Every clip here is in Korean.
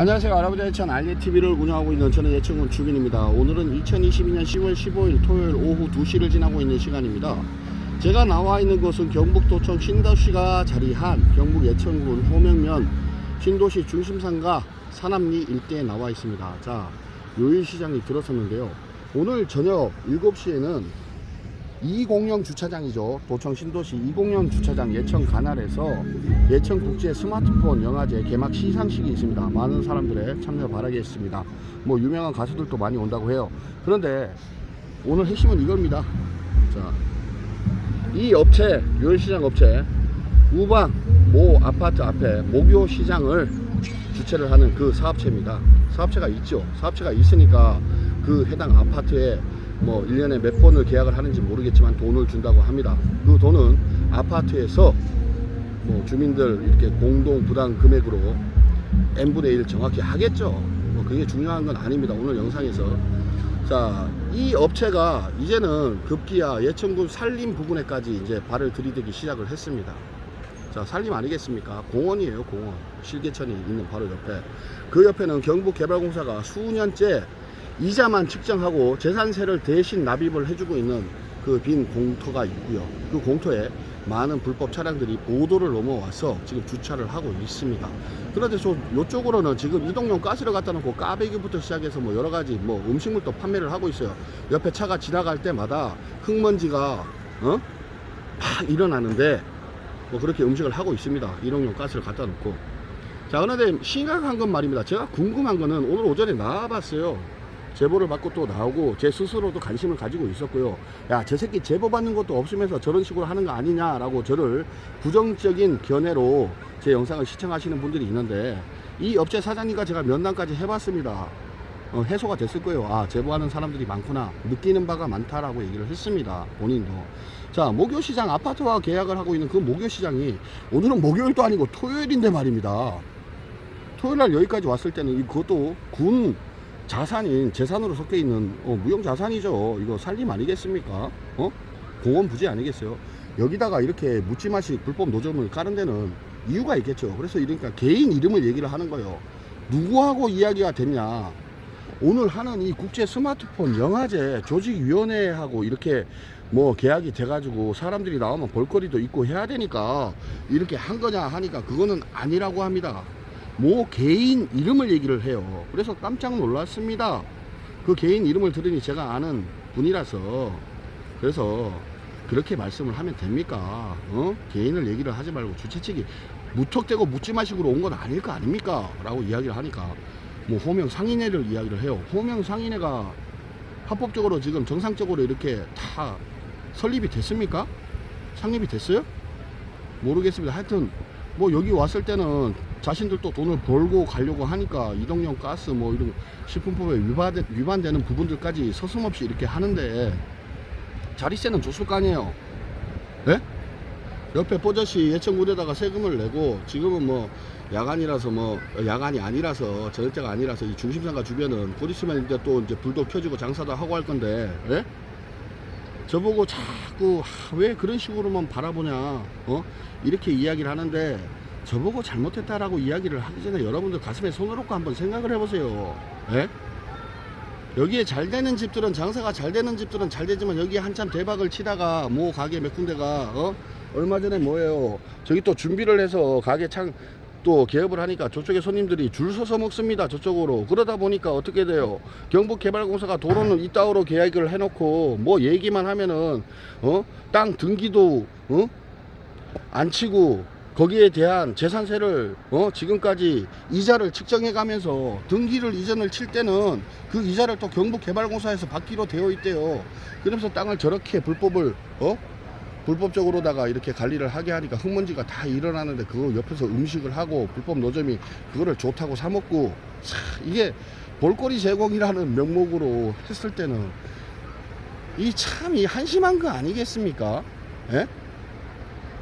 안녕하세요. 할아버지 예천 알리TV를 운영하고 있는 저는 예천군 주민입니다. 오늘은 2022년 10월 15일 토요일 오후 2시를 지나고 있는 시간입니다. 제가 나와 있는 곳은 경북도청 신도시가 자리한 경북 예천군 호명면 신도시 중심상가 산암리 일대에 나와 있습니다. 자, 요일시장이 들어섰는데요. 오늘 저녁 7시에는 2공영 주차장이죠. 도청 신도시 2공영 주차장 예천 가날에서 예천 국제 스마트폰 영화제 개막 시상식이 있습니다. 많은 사람들의 참여 바라겠습니다. 뭐 유명한 가수들도 많이 온다고 해요. 그런데 오늘 핵심은 이겁니다. 자, 이 업체 요일시장 업체 우방 모 아파트 앞에 목요 시장을 주최를 하는 그 사업체입니다. 사업체가 있죠. 사업체가 있으니까 그 해당 아파트에 뭐 1년에 몇 번을 계약을 하는지 모르겠지만 돈을 준다고 합니다. 그 돈은 아파트에서 뭐 주민들 이렇게 공동 부담 금액으로 n분의 1 정확히 하겠죠. 뭐 그게 중요한 건 아닙니다. 오늘 영상에서. 자, 이 업체가 이제는 급기야 예천군 산림 부분에까지 이제 발을 들이대기 시작을 했습니다. 자, 산림 아니겠습니까? 공원이에요, 공원. 실개천이 있는 바로 옆에. 그 옆에는 경북개발공사가 수년째 이자만 측정하고 재산세를 대신 납입을 해주고 있는 그 빈 공터가 있고요. 그 공터에 많은 불법 차량들이 보도를 넘어와서 지금 주차를 하고 있습니다. 그런데 저 이쪽으로는 지금 이동용 가스를 갖다 놓고 까베기부터 시작해서 뭐 여러 가지 뭐 음식물도 판매를 하고 있어요. 옆에 차가 지나갈 때마다 흙먼지가 어? 막 일어나는데 뭐 그렇게 음식을 하고 있습니다. 일용용 가스를 갖다 놓고. 자, 그런데 심각한 건 말입니다. 제가 궁금한 거는 오늘 오전에 나와봤어요. 제보를 받고 또 나오고 제 스스로도 관심을 가지고 있었고요. 야, 저 새끼 제보 받는 것도 없으면서 저런 식으로 하는 거 아니냐라고 저를 부정적인 견해로 제 영상을 시청하시는 분들이 있는데 이 업체 사장님과 제가 면담까지 해봤습니다. 어, 해소가 됐을 거예요. 아, 제보하는 사람들이 많구나. 느끼는 바가 많다라고 얘기를 했습니다. 본인도. 자, 목요시장 아파트와 계약을 하고 있는 그 목요시장이 오늘은 목요일도 아니고 토요일인데 말입니다. 토요일 날 여기까지 왔을 때는 이- 그것도 군 자산인 재산으로 섞여 있는 어, 무형 자산이죠. 이거 살림 아니겠습니까? 어? 공원 부지 아니겠어요? 여기다가 이렇게 묻지마식 불법 노점을 까는 데는 이유가 있겠죠. 그래서 이러니까 개인 이름을 얘기를 하는 거예요. 누구하고 이야기가 됐냐? 오늘 하는 이 국제 스마트폰 영화제 조직위원회하고 이렇게 뭐 계약이 돼가지고 사람들이 나오면 볼거리도 있고 해야 되니까 이렇게 한 거냐 하니까 그거는 아니라고 합니다. 뭐 개인 이름을 얘기를 해요. 그래서 깜짝 놀랐습니다. 그 개인 이름을 들으니 제가 아는 분이라서 그래서 그렇게 말씀을 하면 됩니까? 어? 개인을 얘기를 하지 말고 주최 측이 무턱대고 묻지 마식으로 온 건 아닐 거 아닙니까? 라고 이야기를 하니까 뭐 호명 상인회를 이야기를 해요. 호명 상인회가 합법적으로 지금 정상적으로 이렇게 다 설립이 됐습니까? 상립이 됐어요? 모르겠습니다. 하여튼 뭐 여기 왔을 때는 자신들도 돈을 벌고 가려고 하니까 이동용 가스 뭐 이런 식품법에 위반, 위반되는 부분들까지 서슴없이 이렇게 하는데 자리세는 줬을 거 아니에요. 예? 옆에 뽀젓이 예천군에다가 세금을 내고 지금은 뭐 야간이라서 뭐 야간이 아니라서 저녁때가 아니라서 이 중심상가 주변은 곧 있으면 이제 또 이제 불도 켜지고 장사도 하고 할 건데 예? 저보고 자꾸 하, 왜 그런 식으로만 바라보냐 어 이렇게 이야기를 하는데 저보고 잘못했다라고 이야기를 하기 전에 여러분들 가슴에 손을 얹고 한번 생각을 해보세요. 예? 여기에 잘 되는 집들은 장사가 잘 되는 집들은 잘 되지만 여기에 한참 대박을 치다가 뭐 가게 몇 군데가 어? 얼마 전에 뭐예요? 저기 또 준비를 해서 가게 창 또 개업을 하니까 저쪽에 손님들이 줄 서서 먹습니다 저쪽으로. 그러다 보니까 어떻게 돼요? 경북개발공사가 도로는 이따오로 계약을 해놓고 뭐 얘기만 하면은 어 땅 등기도 어 안 치고 거기에 대한 재산세를 어 지금까지 이자를 측정해 가면서 등기를 이전을 칠 때는 그 이자를 또 경북개발공사에서 받기로 되어 있대요 그러면서 땅을 저렇게 불법을 어 불법적으로다가 이렇게 관리를 하게 하니까 흙먼지가 다 일어나는데 그거 옆에서 음식을 하고 불법 노점이 그거를 좋다고 사 먹고 차, 이게 볼거리 제공이라는 명목으로 했을 때는 이 참이 한심한 거 아니겠습니까? 예?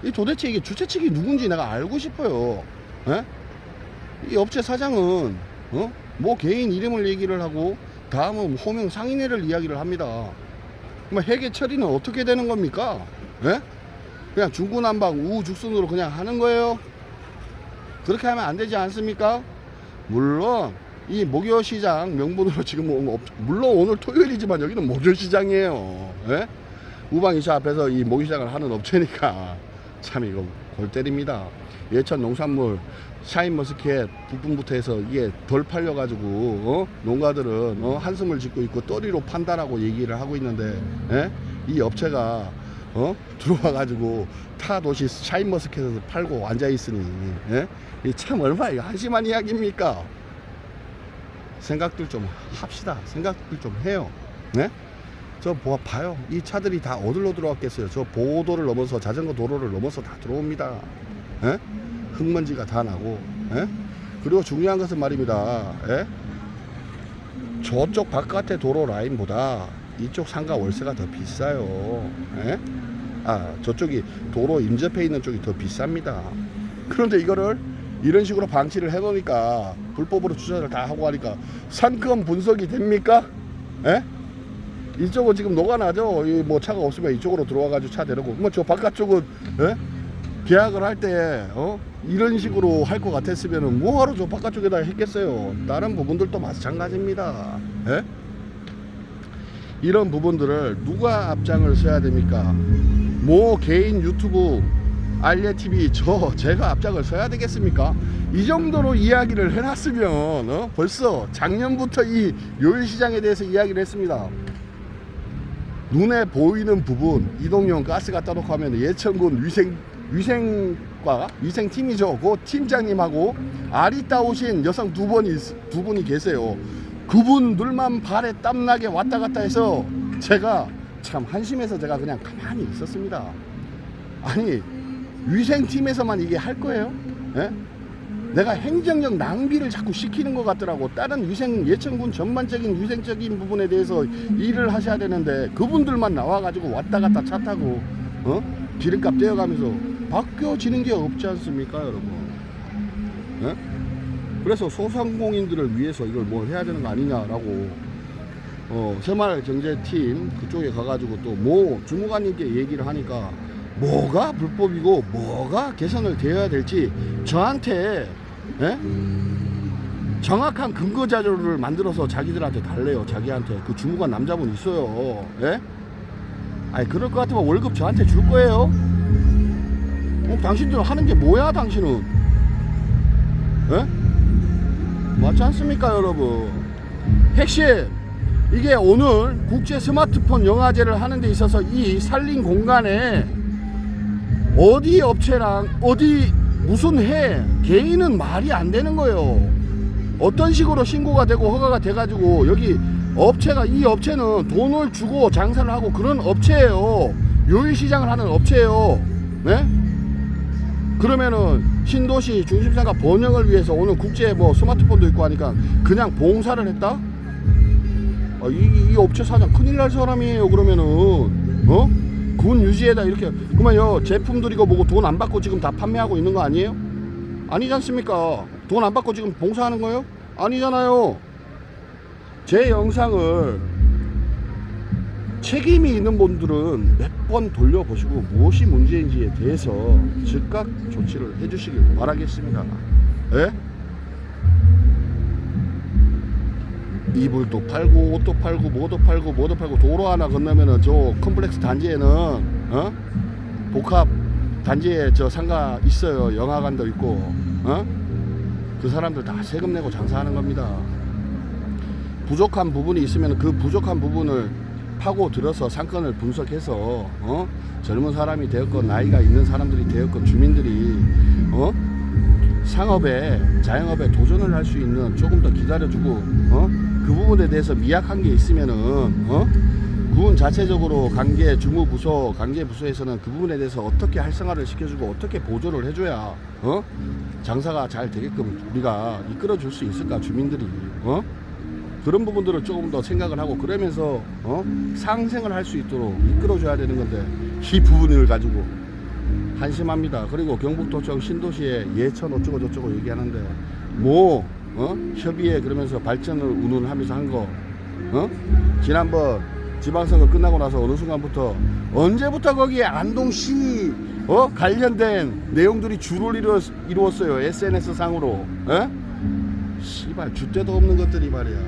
이 도대체 이게 주최 측이 누군지 내가 알고 싶어요. 예? 이 업체 사장은 어? 뭐 개인 이름을 얘기를 하고 다음은 호명 상인회를 이야기를 합니다. 그럼 회계 처리는 어떻게 되는 겁니까? 예? 그냥 중구난방 우후죽순으로 그냥 하는 거예요? 그렇게 하면 안 되지 않습니까? 물론 이 목요시장 명분으로 지금 뭐 없- 물론 오늘 토요일이지만 여기는 목요시장이에요. 예? 우방이차 앞에서 이 목요시장을 하는 업체니까 참 이거 골 때립니다. 예천 농산물 샤인머스켓 부품부터 해서 이게 덜 팔려가지고 어? 농가들은 어? 한숨을 짓고 있고 떠리로 판다라고 얘기를 하고 있는데 예? 이 업체가 어? 들어와가지고 타 도시 샤인머스켓에서 팔고 앉아 있으니 예? 이참 얼마나 한심한 이야기입니까? 생각들 좀 합시다. 생각들 좀 해요. 네? 저 보, 봐요. 이 차들이 다 어디로 들어왔겠어요? 저 보도를 넘어서 자전거 도로를 넘어서 다 들어옵니다. 예? 흙먼지가 다 나고. 예? 그리고 중요한 것은 말입니다. 예? 저쪽 바깥의 도로 라인보다 이쪽 상가 월세가 더 비싸요. 예? 아, 저쪽이 도로 인접해 있는 쪽이 더 비쌉니다. 그런데 이거를 이런 식으로 방치를 해 놓으니까 불법으로 주차를 다 하고 하니까 상권 분석이 됩니까? 예? 이쪽은 지금 녹아나죠. 이 뭐 차가 없으면 이쪽으로 들어와 가지고 차 대놓고 뭐 저 바깥쪽은 예? 계약을 할 때 어? 이런 식으로 할 것 같았으면은 뭐하러 저 바깥쪽에다 했겠어요. 다른 부분들도 마찬가지입니다. 예? 이런 부분들을 누가 앞장을 서야 됩니까? 뭐 개인 유튜브 알리에 TV 저 제가 앞장을 서야 되겠습니까? 이 정도로 이야기를 해놨으면 어? 벌써 작년부터 이 요일 시장에 대해서 이야기를 했습니다. 눈에 보이는 부분 이동용 가스 갖다 놓고 하면 예천군 위생 위생과 위생팀이죠. 그 팀장님하고 아리따우신 여성 두 분이 있- 두 분이 계세요. 그분들만 발에 땀 나게 왔다 갔다 해서 제가 참 한심해서 제가 그냥 가만히 있었습니다. 아니 위생팀에서만 이게 할 거예요? 예? 내가 행정력 낭비를 자꾸 시키는 것 같더라고. 다른 위생 예천군 전반적인 위생적인 부분에 대해서 일을 하셔야 되는데 그분들만 나와가지고 왔다 갔다 차 타고 어? 기름값 떼어가면서 바뀌어지는 게 없지 않습니까, 여러분? 예? 그래서 소상공인들을 위해서 이걸 뭘 해야 되는 거 아니냐라고 어, 새마을 경제팀 그쪽에 가가지고 또 모 주무관님께 얘기를 하니까 뭐가 불법이고 뭐가 개선을 되어야 될지 저한테 예? 정확한 근거 자료를 만들어서 자기들한테 달래요. 자기한테 그 주무관 남자분 있어요. 예? 아니 그럴 것 같으면 월급 저한테 줄 거예요. 어, 당신들 하는 게 뭐야, 당신은? 예? 맞지 않습니까, 여러분? 핵심 이게 오늘 국제 스마트폰 영화제를 하는 데 있어서 이 산림 공간에 어디 업체랑 어디 무슨 해 개인은 말이 안 되는 거예요. 어떤 식으로 신고가 되고 허가가 돼가지고 여기 업체가 이 업체는 돈을 주고 장사를 하고 그런 업체예요. 요일 시장을 하는 업체예요. 네? 그러면은 신도시 중심상가 번영을 위해서 오늘 국제 뭐 스마트폰도 있고 하니까 그냥 봉사를 했다? 아, 이, 이 업체 사장 큰일 날 사람이에요 그러면은 어? 군 유지에다 이렇게 그러면 요 제품들 이거 보고 돈 안 받고 지금 다 판매하고 있는 거 아니에요? 아니지 않습니까? 돈 안 받고 지금 봉사하는 거예요? 아니잖아요 제 영상을 책임이 있는 분들은 몇 번 돌려보시고 무엇이 문제인지에 대해서 즉각 조치를 해주시길 바라겠습니다. 예? 이불도 팔고 옷도 팔고 뭐도 팔고 뭐도 팔고 도로 하나 건너면은 저 컴플렉스 단지에는 어? 복합 단지에 저 상가 있어요 영화관도 있고 어? 그 사람들 다 세금 내고 장사하는 겁니다 부족한 부분이 있으면 그 부족한 부분을 파고 들어서 상권을 분석해서 어? 젊은 사람이 되었건 나이가 있는 사람들이 되었건 주민들이 어? 상업에 자영업에 도전을 할 수 있는 조금 더 기다려주고 어? 그 부분에 대해서 미약한 게 있으면은 어? 군 자체적으로 관계 주무 부서 관계 부서에서는 그 부분에 대해서 어떻게 활성화를 시켜주고 어떻게 보조를 해줘야 어? 장사가 잘 되게끔 우리가 이끌어 줄 수 있을까 주민들이 어? 그런 부분들을 조금 더 생각을 하고 그러면서 어? 상생을 할 수 있도록 이끌어줘야 되는 건데 이 부분을 가지고 한심합니다. 그리고 경북도청 신도시에 예천 어쩌고 저쩌고 얘기하는데 뭐 어? 협의회 그러면서 발전을 운운하면서 한 거 어? 지난번 지방선거 끝나고 나서 어느 순간부터 언제부터 거기에 안동시 어? 관련된 내용들이 주를 이루었, 이루었어요 SNS 상으로 어? 씨, 씨발 주제도 없는 것들이 말이야